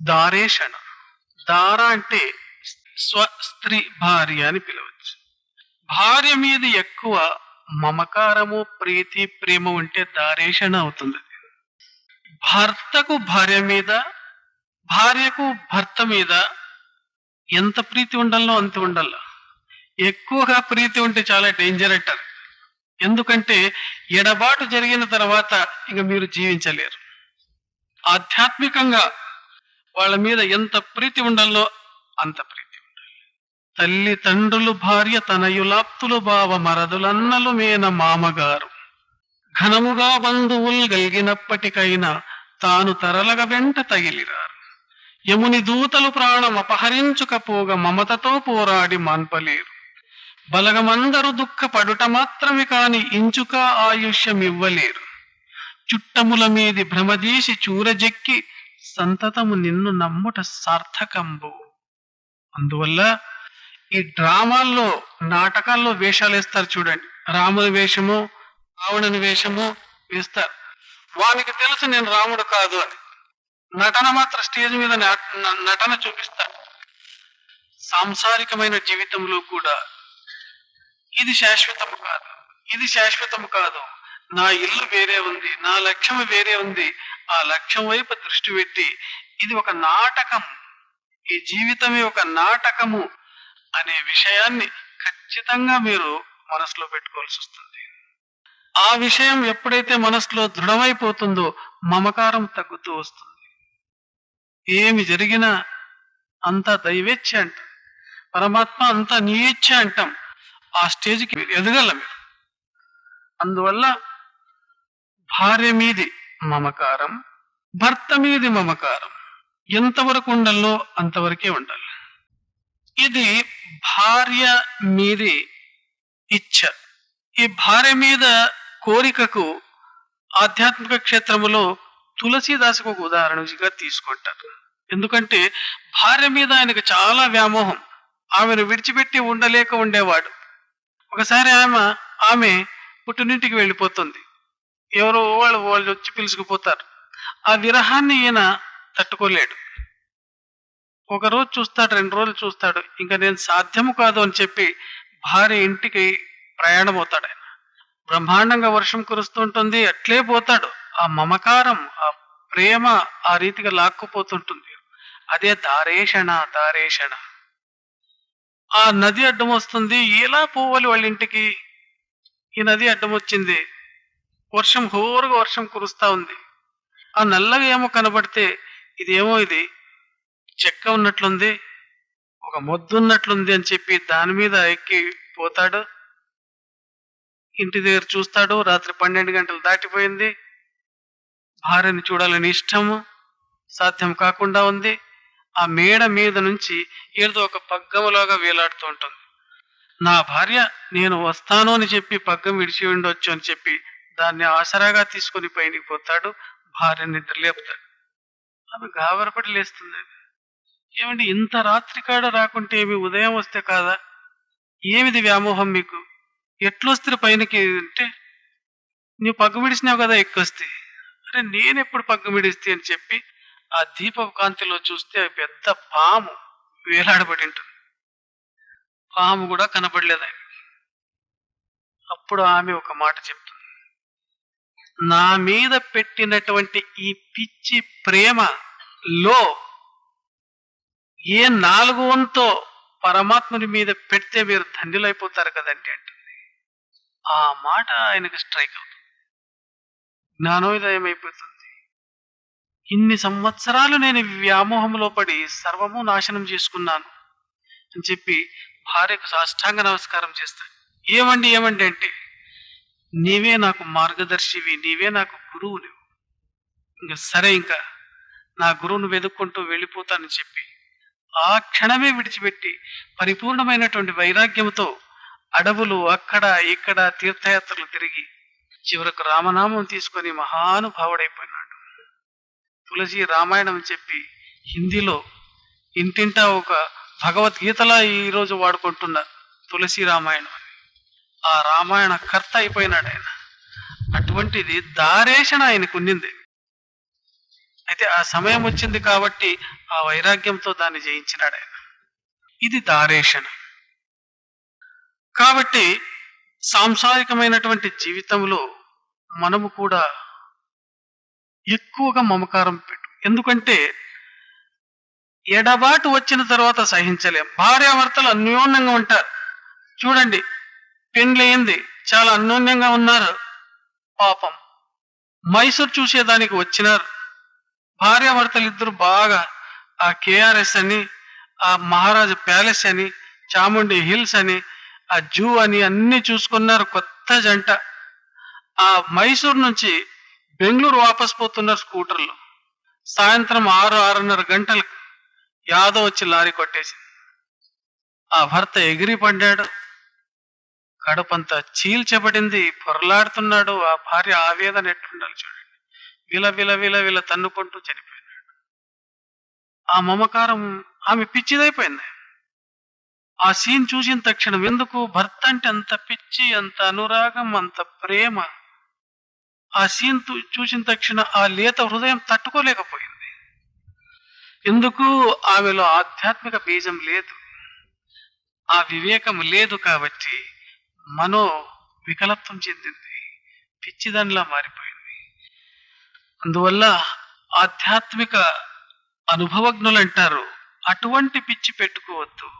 దారేషణ దార అంటే స్వ స్త్రీ భార్య అని పిలవచ్చు. భార్య మీద ఎక్కువ మమకారము ప్రీతి ప్రేమ ఉంటే దారేషణ అవుతుంది. భర్తకు భార్య మీద భార్యకు భర్త మీద ఎంత ప్రీతి ఉండాలో అంత ఉండాల. ఎక్కువగా ప్రీతి ఉంటే చాలా డేంజర్ అంటారు. ఎందుకంటే ఎడబాటు జరిగిన తర్వాత ఇంకా మీరు జీవించలేరు. ఆధ్యాత్మికంగా వాళ్ళ మీద ఎంత ప్రీతి ఉండాలో అంత ప్రీతి ఉండాలి. తల్లి తండ్రులు భార్య తనయులాప్తులు బావ మరదులన్నలు మేన మామగారు. ఘనముగా బంధువులు గలిగినప్పటికైనా తాను తరలగ వెంట తగిలిరారు. యముని దూతలు ప్రాణం అపహరించుకపోగా మమతతో పోరాడి మాన్పలేరు. బలగమందరు దుఃఖపడుట మాత్రమే కాని ఇంచుక ఆయుష్యం ఇవ్వలేరు చుట్టముల మీది భ్రమదీసి చూరజెక్కి సంతతము నిన్ను నమ్ముట సార్థకంబు. అందువల్ల ఈ డ్రామాల్లో నాటకాల్లో వేషాలు వేస్తారు చూడండి. రాముని వేషము రావణుని వేషము వేస్తారు. వానికి తెలుసు నేను రాముడు కాదు అని. నటన మాత్రం స్టేజ్ మీద నటన చూపిస్తారు సాంసారికమైన జీవితంలో కూడా ఇది శాశ్వతము కాదు. ఇది శాశ్వతము కాదు. నా ఇల్లు వేరే ఉంది నా లక్ష్యం వేరే ఉంది. ఆ లక్ష్యం వైపు దృష్టి పెట్టి ఇది ఒక నాటకం ఈ జీవితమే ఒక నాటకము అనే విషయాన్ని ఖచ్చితంగా మీరు మనసులో పెట్టుకోవాల్సి వస్తుంది. ఆ విషయం ఎప్పుడైతే మనసులో దృఢమైపోతుందో మమకారం తగ్గుతూ వస్తుంది. ఏమి జరిగినా అంతా దైవేచ్ఛ అంటాం పరమాత్మ అంతా నీ అంటాం ఆ స్టేజ్కి మీరు ఎదగల మీరు. అందువల్ల భార్య మీది మమకారం భర్త మీది మమకారం. ఎంతవరకు ఉండాలో అంతవరకే ఉండాలి. ఇది భార్య మీది ఇచ్ఛ ఈ భార్య మీద కోరికకు ఆధ్యాత్మిక క్షేత్రములో తులసీదాసుకు ఒక ఉదాహరణగా తీసుకుంటారు. ఎందుకంటే భార్య మీద ఆయనకు చాలా వ్యామోహం. ఆమెను విడిచిపెట్టి ఉండలేక ఉండేవాడు. ఒకసారి ఆమె ఆమె పుట్టినింటికి వెళ్ళిపోతుంది. ఎవరో వాళ్ళు వాళ్ళు వచ్చి పిలుచుకుపోతారు. ఆ విరహాన్ని ఈయన తట్టుకోలేడు. ఒక రోజు చూస్తాడు రెండు రోజులు చూస్తాడు ఇంకా నేను సాధ్యము కాదు అని చెప్పి భార్య ఇంటికి ప్రయాణం అవుతాడు ఆయన. బ్రహ్మాండంగా వర్షం కురుస్తుంటుంది అట్లే పోతాడు. ఆ మమకారం ఆ ప్రేమ ఆ రీతిగా లాక్కుపోతుంటుంది. అదే దారేషణ దారేషణ. ఆ నది అడ్డం వస్తుంది. ఎలా పోవాలి వాళ్ళ ఇంటికి? ఈ నది అడ్డం వచ్చింది. వర్షం హోరుగా వర్షం కురుస్తా ఉంది. ఆ నల్లగా ఏమో కనబడితే ఇదేమో ఇది చెక్క ఉన్నట్లుంది ఒక మొద్దు ఉన్నట్లుంది అని చెప్పి దాని మీద ఎక్కి పోతాడు. ఇంటి దగ్గర చూస్తాడు రాత్రి పన్నెండు గంటలు దాటిపోయింది. భార్యని చూడాలని ఇష్టము సాధ్యం కాకుండా ఉంది. ఆ మేడ మీద నుంచి ఏదో ఒక పగ్గములాగా వేలాడుతూ ఉంటుంది. నా భార్య నేను వస్తాను అని చెప్పి పగ్గం విడిచి ఉండొచ్చు అని చెప్పి దాన్ని ఆసరాగా తీసుకొని పైనకి పోతాడు భార్య నిద్ర లేపుతాడు. ఆమె గాబరపడి లేస్తుంది. ఏమండి ఇంత రాత్రి కాడ రాకుంటే ఏమి ఉదయం వస్తే కాదా? ఏమిది వ్యామోహం మీకు? ఎట్లొస్తే పైనకి అంటే నువ్వు పగ్గుమిడిసినావు కదా ఎక్కొస్తే అరే నేను ఎప్పుడు పగ్గం అని చెప్పి ఆ దీప కాంతిలో చూస్తే పెద్ద పాము వేలాడబడి ఉంటుంది. పాము కూడా కనబడలేదు అప్పుడు ఆమె ఒక మాట చెప్తుంది. నా మీద పెట్టినటువంటి ఈ పిచ్చి ప్రేమలో ఏ నాలుగు వంతో పరమాత్ముని మీద పెడితే మీరు ధన్యులైపోతారు కదండి అంటుంది. ఆ మాట ఆయనకు స్ట్రైక్ అవుతుంది. జ్ఞానోదయం అయిపోతుంది ఇన్ని సంవత్సరాలు నేను వ్యామోహంలో పడి సర్వము నాశనం చేసుకున్నాను అని చెప్పి భార్యకు సాష్టాంగ నమస్కారం చేస్తాడు. ఏమండి ఏమండి అంటే నీవే నాకు మార్గదర్శివి నీవే నాకు గురువు నువ్వు ఇంకా సరే ఇంకా నా గురువును వెతుక్కుంటూ వెళ్ళిపోతానని చెప్పి ఆ క్షణమే విడిచిపెట్టి పరిపూర్ణమైనటువంటి వైరాగ్యంతో అడవులు అక్కడ ఇక్కడ తీర్థయాత్రలు తిరిగి చివరకు రామనామం తీసుకొని మహానుభావుడైపోయినాడు. తులసి రామాయణం చెప్పి హిందీలో ఇంటింటా ఒక భగవద్గీతలా ఈరోజు వాడుకుంటున్న తులసి రామాయణం ఆ రామాయణ కర్త అయిపోయినాడు ఆయన. అటువంటిది దారేషణ ఆయనకు ఉండింది అయితే ఆ సమయం వచ్చింది కాబట్టి ఆ వైరాగ్యంతో దాన్ని జయించినాడు ఆయన. ఇది దారేషణ కాబట్టి సాంసారికమైనటువంటి జీవితంలో మనము కూడా ఎక్కువగా మమకారం పెట్టు. ఎందుకంటే ఎడబాటు వచ్చిన తర్వాత సహించలేం. భార్యాభర్తలు అన్యోన్యంగా ఉంటారు. చూడండి పెండ్లయింది చాలా అన్యోన్యంగా ఉన్నారు. పాపం. మైసూర్ చూసేదానికి వచ్చినారు. భార్యాభర్తలిద్దరు బాగా ఆ కేఆర్ఎస్ అని ఆ మహారాజా ప్యాలెస్ అని చాముండి హిల్స్ అని ఆ జూ అని అన్ని చూసుకున్నారు కొత్త జంట. ఆ మైసూర్ నుంచి బెంగళూరు వాపస్ పోతున్నారు స్కూటర్లు. సాయంత్రం ఆరు ఆరున్నర గంటలకు యాదవ్ వచ్చి లారీ కొట్టేసింది. ఆ భర్త ఎగిరి పడ్డాడు కడుపంతా చీల్చబడింది పొరలాడుతున్నాడు ఆ భార్య ఆవేదన ఎట్టుండాలి చూడండి. విల విల విల విల తన్నుకుంటూ చనిపోయినాడు. ఆ మమకారం ఆమె పిచ్చిదైపోయింది. ఆ సీన్ చూసిన తక్షణం ఎందుకు భర్త అంటే అంత పిచ్చి అంత అనురాగం అంత ప్రేమ? ఆ సీన్ చూసిన తక్షణ ఆ లేత హృదయం తట్టుకోలేకపోయింది. ఎందుకు? ఆమెలో ఆధ్యాత్మిక బీజం లేదు. ఆ వివేకం లేదు కాబట్టి మనో వికలత్వం చెందింది. పిచ్చిదానిలా మారిపోయింది. అందువల్ల ఆధ్యాత్మిక అనుభవజ్ఞులు అంటారు అటువంటి పిచ్చి పెట్టుకోవద్దు.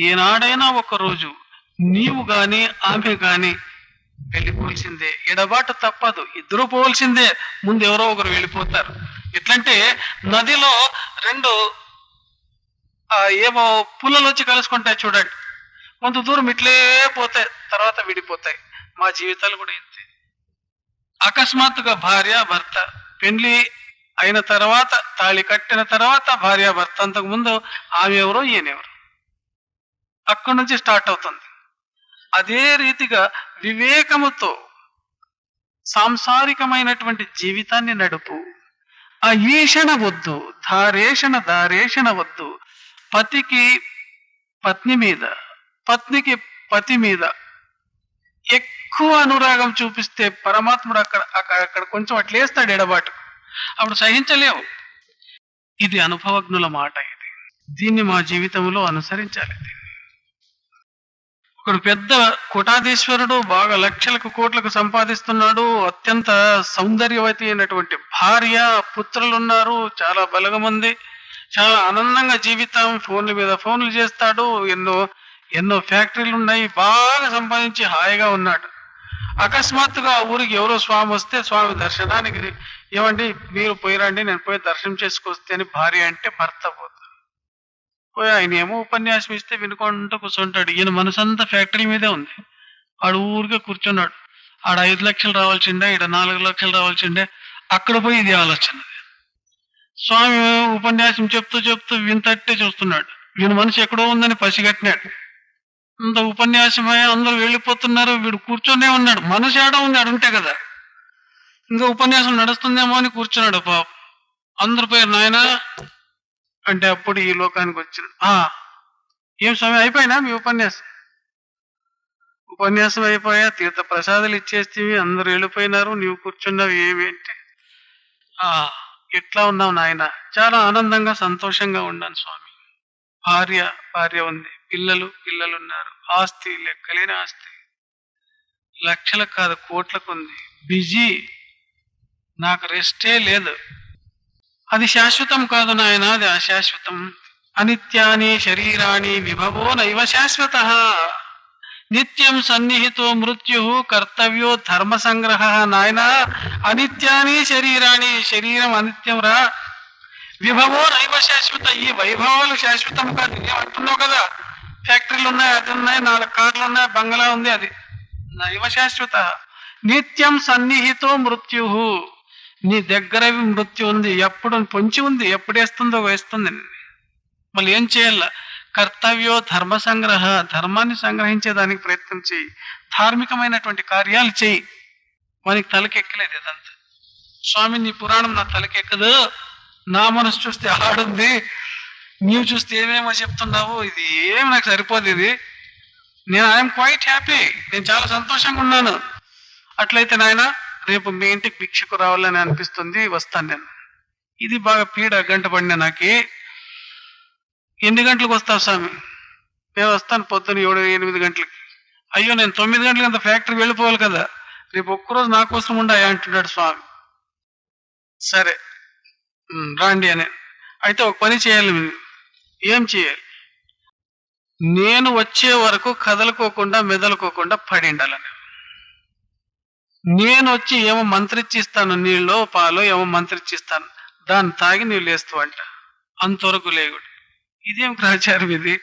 ఏనాడైనా ఒకరోజు నీవు గాని ఆమె గాని వెళ్ళిపోవలసిందే ఎడబాటు తప్పదు. ఇద్దరు పోవలసిందే ముందు ఎవరో ఒకరు వెళ్ళిపోతారు. ఎట్లంటే నదిలో రెండు ఏమో పుల్లలు వచ్చి కలుసుకుంటాయి చూడండి. కొంత దూరం ఇట్లే పోతాయి తర్వాత విడిపోతాయి. మా జీవితాలు కూడా ఇంతే. అకస్మాత్తుగా భార్య భర్త పెళ్ళి అయిన తర్వాత తాళి కట్టిన తర్వాత భార్య భర్త అంతకు ముందు ఆమె ఎవరో ఈయనెవరు అక్కడి నుంచి స్టార్ట్ అవుతుంది. అదే రీతిగా వివేకముతో సాంసారికమైనటువంటి జీవితాన్ని నడుపు. ఆ ఈషణ వద్దు ధారేషణ దారేషణ వద్దు. పతికి పత్ని మీద పత్నికి పతి మీద ఎక్కువ అనురాగం చూపిస్తే పరమాత్ముడు అక్కడ అక్కడ కొంచెం అట్లేస్తాడు ఎడబాటు. అప్పుడు సహించలేవు ఇది అనుభవజ్ఞుల మాట ఇది. దీన్ని మా జీవితంలో అనుసరించాలి దీన్ని. ఒకడు పెద్ద కోటాధీశ్వరుడు బాగా లక్షలకు కోట్లకు సంపాదిస్తున్నాడు అత్యంత సౌందర్యవతి అయినటువంటి భార్య పుత్రులు ఉన్నారు చాలా బలగమంది చాలా ఆనందంగా జీవితం ఫోన్ల మీద ఫోన్లు చేస్తాడు ఎన్నో ఎన్నో ఫ్యాక్టరీలు ఉన్నాయి బాగా సంపాదించి హాయిగా ఉన్నాడు. అకస్మాత్తుగా ఆ ఊరికి ఎవరో స్వామి వస్తే స్వామి దర్శనానికి ఏమండి మీరు పోయిరండి నేను పోయి దర్శనం చేసుకొస్తే అని భార్య అంటే భర్త పోతాడు. పోయి ఆయన ఏమో ఉపన్యాసం ఇస్తే వినుకుంటూ కూర్చుంటాడు. ఈయన మనసంతా ఫ్యాక్టరీ మీదే ఉంది. ఆడు ఊరికే కూర్చున్నాడు. ఆడ ఐదు లక్షలు రావాల్సిందే ఈడ నాలుగు లక్షలు రావాల్సిందే. అక్కడ పోయి ఇది ఆలోచన. స్వామి ఉపన్యాసం చెప్తూ చెప్తూ వింతట్టే చూస్తున్నాడు. ఈయన మనసు ఎక్కడో ఉందని పసిగట్టినాడు. ఇంత ఉపన్యాసమే అందరూ వెళ్ళిపోతున్నారు వీడు కూర్చొనే ఉన్నాడు. మనసు ఏడా ఉంది? అడుంటే కదా. ఇంకా ఉపన్యాసం నడుస్తుందేమో అని కూర్చున్నాడు పాప. అందరు పేరు నాయనా? అంటే అప్పుడు ఈ లోకానికి వచ్చిన ఆ ఏం స్వామి అయిపోయినా మీ ఉపన్యాసం? ఉపన్యాసం అయిపోయా తీర్థ ప్రసాదాలు ఇచ్చేస్తేవి అందరూ వెళ్ళిపోయినారు నీవు కూర్చున్నావు ఏమి అంటే? ఆ ఎట్లా ఉన్నావు నాయన? చాలా ఆనందంగా సంతోషంగా ఉన్నాను స్వామి. భార్య భార్య ఉంది. పిల్లలు పిల్లలున్నారు. ఆస్తి లెక్కలేని ఆస్తి. లక్షల కాదు కోట్లకు ఉంది. బిజీ. నాకు రెస్టే లేదు. అది శాశ్వతం కాదు నాయన అది అశాశ్వతం. అనిత్యాని శరీరాణి విభవో నైవ శాశ్వత. నిత్యం సన్నిహితో మృత్యు కర్తవ్యో ధర్మ సంగ్రహ. నాయన అనిత్యాని శరీరాణి శరీరం అనిత్యం రా. విభవో నైవ శాశ్వత. ఈ వైభవాలు శాశ్వతం కాదు. ఏమంటున్నావు కదా. ఫ్యాక్టరీలు ఉన్నాయి అది ఉన్నాయి నాలుగు కార్లు ఉన్నాయి బంగ్లా ఉంది అది. నైవ శాశ్వత నిత్యం సన్నిహితో మృత్యు నీ దగ్గర మృత్యు ఉంది ఎప్పుడు పొంచి ఉంది ఎప్పుడు వేస్తుందో వేస్తుంది. మళ్ళీ ఏం చేయాల? కర్తవ్యో ధర్మ సంగ్రహ ధర్మాన్ని సంగ్రహించేదానికి ప్రయత్నం చేయి. ధార్మికమైనటువంటి కార్యాలు చేయి. మనకి తలకెక్కలేదు ఇదంతా. స్వామి నీ పురాణం నా తలకెక్కదు. నా మనసు చూస్తే ఆడుంది. నీవు చూస్తే ఏమేమో చెప్తున్నావు? ఇది ఏమి నాకు సరిపోదు ఇది. నేను ఐఎమ్ క్వైట్ హ్యాపీ. నేను చాలా సంతోషంగా ఉన్నాను. అట్లయితే నాయన రేపు మీ ఇంటికి భిక్షకు రావాలని అనిపిస్తుంది వస్తాను నేను. ఇది బాగా పీడ గంట పడిన నాకి. ఎన్ని గంటలకు వస్తావు స్వామి? నేను వస్తాను పొద్దున్న ఏడు ఎనిమిది గంటలకి. అయ్యో నేను తొమ్మిది గంటలకు అంత ఫ్యాక్టరీ వెళ్ళిపోవాలి కదా. రేపు ఒక్కరోజు నా కోసం ఉండాయి అంటున్నాడు స్వామి. సరే. రాండి అని. అయితే ఒక పని చేయాలి మీరు. ఏం చేయాలి? నేను వచ్చే వరకు కదలుకోకుండా మెదలుకోకుండా పడిండాలని. నేను వచ్చి ఏమో మంత్రిచ్చిస్తాను నీళ్ళు పాలు ఏమో మంత్రిచ్చిస్తాను. దాన్ని తాగి నీవు లేస్తూ అంట. అంతవరకు లేగుడు ఇదేం ప్రాచారం ఇది?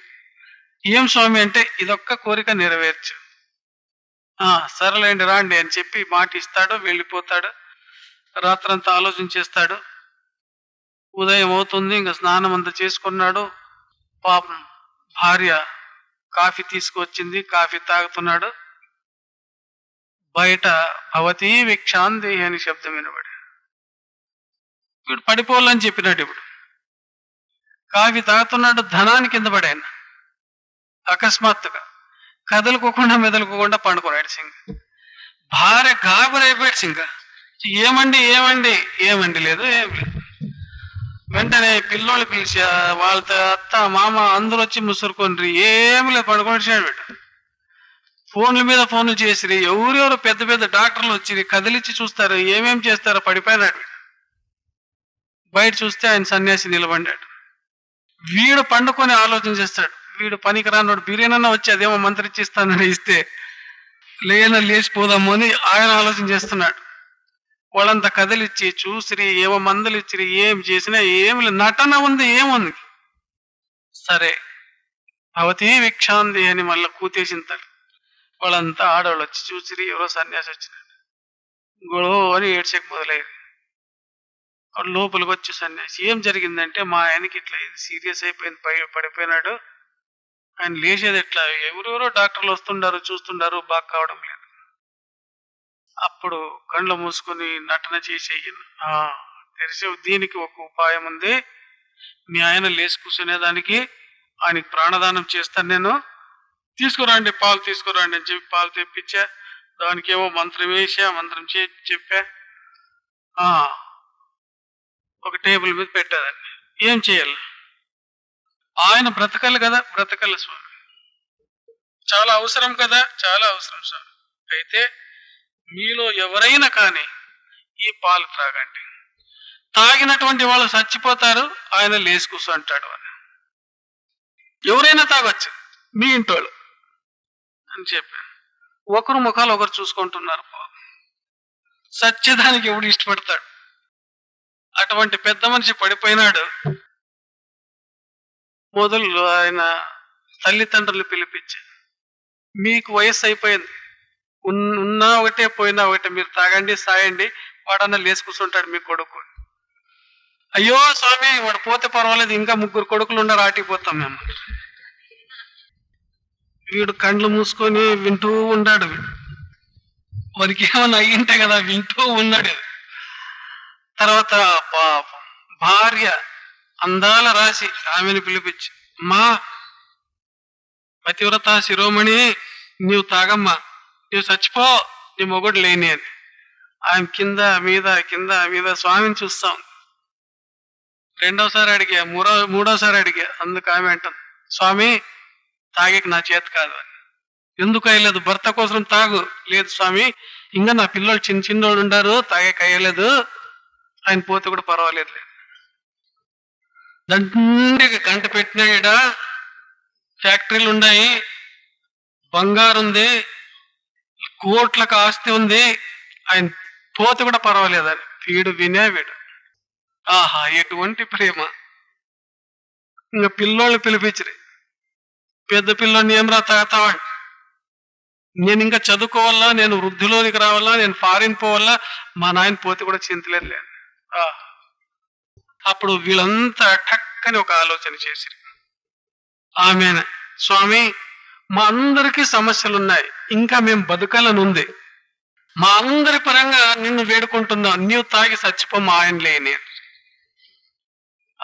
ఏం స్వామి అంటే ఇదొక్క కోరిక నెరవేర్చు. ఆ సరేలేండి రాండి అని చెప్పి మాట ఇస్తాడు వెళ్ళిపోతాడు. రాత్రంతా ఆలోచన చేస్తాడు. ఉదయం అవుతుంది ఇంకా స్నానం అంతా చేసుకున్నాడు. పాపం భార్య కాఫీ తీసుకువచ్చింది కాఫీ తాగుతున్నాడు. బయట భవతీ విక్షాంతి అని శబ్దం వినబడి వీడు పడిపోవాలని చెప్పినాడు ఇప్పుడు. కాఫీ తాగుతున్నాడు ధనాన్ని కింద పడాయన. అకస్మాత్తుగా కదలుకోకుండా మెదలుకోకుండా పండుకున్నాడు సింగ్. భార్య గాబరైపోయాడు సింగ. ఏమండి ఏమండి? ఏమండి లేదు ఏం లేదు. వెంటనే పిల్లోళ్ళు పిలిచి వాళ్ళ వాళ్ళతో అత్త మామ అందరూ వచ్చి ముసురుకొని ఏమి లేదు పడుకొని బిడ్డ. ఫోన్ల మీద ఫోన్లు చేసిరి. ఎవరెవరు పెద్ద పెద్ద డాక్టర్లు వచ్చి కదిలిచ్చి చూస్తారు. ఏమేం చేస్తారో పడిపోయినాడు బయట చూస్తే ఆయన సన్యాసి నిలబడ్డాడు. వీడు పండుకొని ఆలోచన చేస్తాడు. వీడు పనికి రానోడు బిర్యానన్నా వచ్చి అదేమో మంత్రిచ్చిస్తానని ఇస్తే లేన లేచిపోదాము అని ఆయన ఆలోచన చేస్తున్నాడు. వాళ్ళంతా కదిలిచ్చి చూసిరి ఏమో మందలిచ్చిరి ఏం చేసినా ఏమి లేదు. నటన ఉంది ఏముంది? సరే భవతి విక్షాంది అని మళ్ళీ కూతేసింతారు వాళ్ళంతా ఆడవాళ్ళు వచ్చి చూసిరి ఎవరో సన్యాసి వచ్చినాడు గొడవ అని ఏడ్చక మొదలయ్యింది వాడు లోపలికి వచ్చి సన్యాసి ఏం జరిగిందంటే మా ఆయనకి ఇట్లా ఇది సీరియస్ అయిపోయింది పై పడిపోయినాడు. ఆయన లేచేది ఎట్లా? ఎవరెవరో డాక్టర్లు వస్తుండారు చూస్తుండారు బాగా కావడం లేదు. అప్పుడు కళ్ళు మూసుకొని నటన చేసేయను ఆ తెరిసే దీనికి ఒక ఉపాయం ఉంది. మీ ఆయన లేచి కూర్చునేదానికి ఆయనకి ప్రాణదానం చేస్తాను నేను. తీసుకురండి పాలు తీసుకురండి అని చెప్పి పాలు తెప్పించా. దానికి ఏమో మంత్రం వేసా మంత్రం చే చెప్పా. ఒక టేబుల్ మీద పెట్టాదండి ఏం చేయాలి? ఆయన బ్రతకాలి కదా బ్రతకాలి స్వామి. చాలా అవసరం కదా చాలా అవసరం స్వామి. అయితే మీలో ఎవరైనా కానీ ఈ పాలు త్రాగండి. తాగినటువంటి వాళ్ళు చచ్చిపోతారు ఆయన లేచి కూర్చుంటాడు అని. ఎవరైనా తాగొచ్చు మీ ఇంటోళ్ళు అని చెప్పాను ఒకరు ముఖాలు ఒకరు చూసుకుంటున్నారు సత్యదానికి ఎవడు ఇష్టపడతాడు? అటువంటి పెద్ద మనిషి పడిపోయినాడు. మొదలు ఆయన తల్లిదండ్రులు పిలిపించి మీకు వయస్సు అయిపోయింది. ఉన్నా ఒకటే పోయినా ఒకటే. మీరు తాగండి సాయండి. వాడన్నా లేచి కూర్చుంటాడు మీ కొడుకు. అయ్యో స్వామి వాడు పోతే పర్వాలేదు. ఇంకా ముగ్గురు కొడుకులు ఉన్నారు ఆటిపోతాం మేము. వీడు కండ్లు మూసుకొని వింటూ ఉన్నాడు వీడు వారికి ఏమన్నా అయ్యింటే కదా వింటూ ఉన్నాడు. తర్వాత భార్య అందాల రాసి ఆమెను పిలిపించి మా పతివ్రత శిరోమణి నీవు తాగమ్మా. నువ్వు చచ్చిపో నీ మొగుడు లేని అని. ఆమె కింద మీద కింద మీద స్వామిని చూస్తాం రెండోసారి అడిగా మూడో మూడోసారి అడిగా అందుకు ఆమె అంటాను స్వామి తాగేకి నా చేతి కాదు అని. ఎందుకు అయ్యలేదు? భర్త కోసం తాగు. లేదు స్వామి ఇంకా నా పిల్లలు చిన్న చిన్నోళ్ళు ఉండారు తాగేకి అయ్యలేదు. ఆయన పోతే కూడా పర్వాలేదు దండిగా గంట పెట్టినాడ ఫ్యాక్టరీలు ఉన్నాయి బంగారు ఉంది కోట్లకు ఆస్తి ఉంది ఆయన పోతే కూడా పర్వాలేదని వీడు వినే వీడు. ఆహా ఎటువంటి ప్రేమ. ఇంకా పిల్లోళ్ళు పిలిపించరు. పెద్ద పిల్లోని ఏం రా తాగతావాడు నేను ఇంకా చదువుకోవాలా నేను వృద్ధిలోనికి రావాలా నేను ఫారిన్ పోవాలా? మా నాయన పోతే కూడా చింతలేదు లేదు ఆహా. అప్పుడు వీళ్ళంతా టక్కని ఒక ఆలోచన చేసిరి. ఆమె స్వామి మా అందరికీ సమస్యలు ఉన్నాయి ఇంకా మేము బతకాలని ఉంది మా అందరి పరంగా నిన్ను వేడుకుంటున్నాం. నీవు తాగి చచ్చిపో మా ఆయన లేని.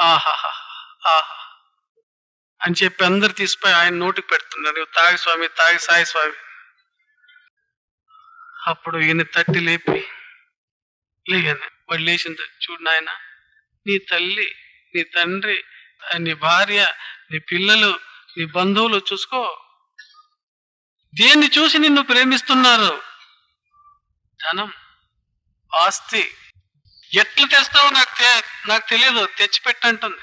ఆహాహా. ఆహా. అని చెప్పి అందరు తీసిపోయి ఆయన నోటికి పెడుతున్నారు. "నువ్వు తాగి స్వామి తాగి సాయి స్వామి. అప్పుడు ఈయన తట్టి లేపి లేగాను వాడు లేచింది చూడు నాయన నీ తల్లి నీ తండ్రి నీ భార్య నీ పిల్లలు నీ బంధువులు చూసుకో. దేన్ని చూసి నిన్ను ప్రేమిస్తున్నారు? ధనం ఆస్తి. ఎట్లు తెస్తావో నాకు తె- నాకు తెలియదు తెచ్చిపెట్టంటుంది.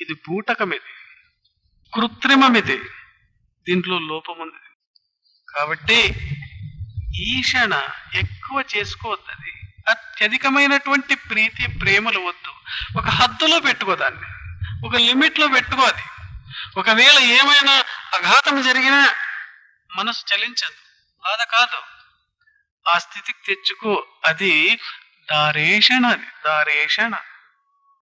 ఇది బూటకం ఇది కృత్రిమం ఇది దీంట్లో లోపం ఉంది కాబట్టి ఈషణ ఎక్కువ చేసుకోవద్దు అది అత్యధికమైనటువంటి ప్రీతి ప్రేమలు వద్దు. ఒక హద్దులో పెట్టుకో దాన్ని. ఒక లిమిట్లో పెట్టుకో అది. ఒకవేళ ఏమైనా అఘాతం జరిగినా మనసు చలించదు. బాధ కాదు. ఆ స్థితికి తెచ్చుకో. అది దారేషణ అది దారేషణ.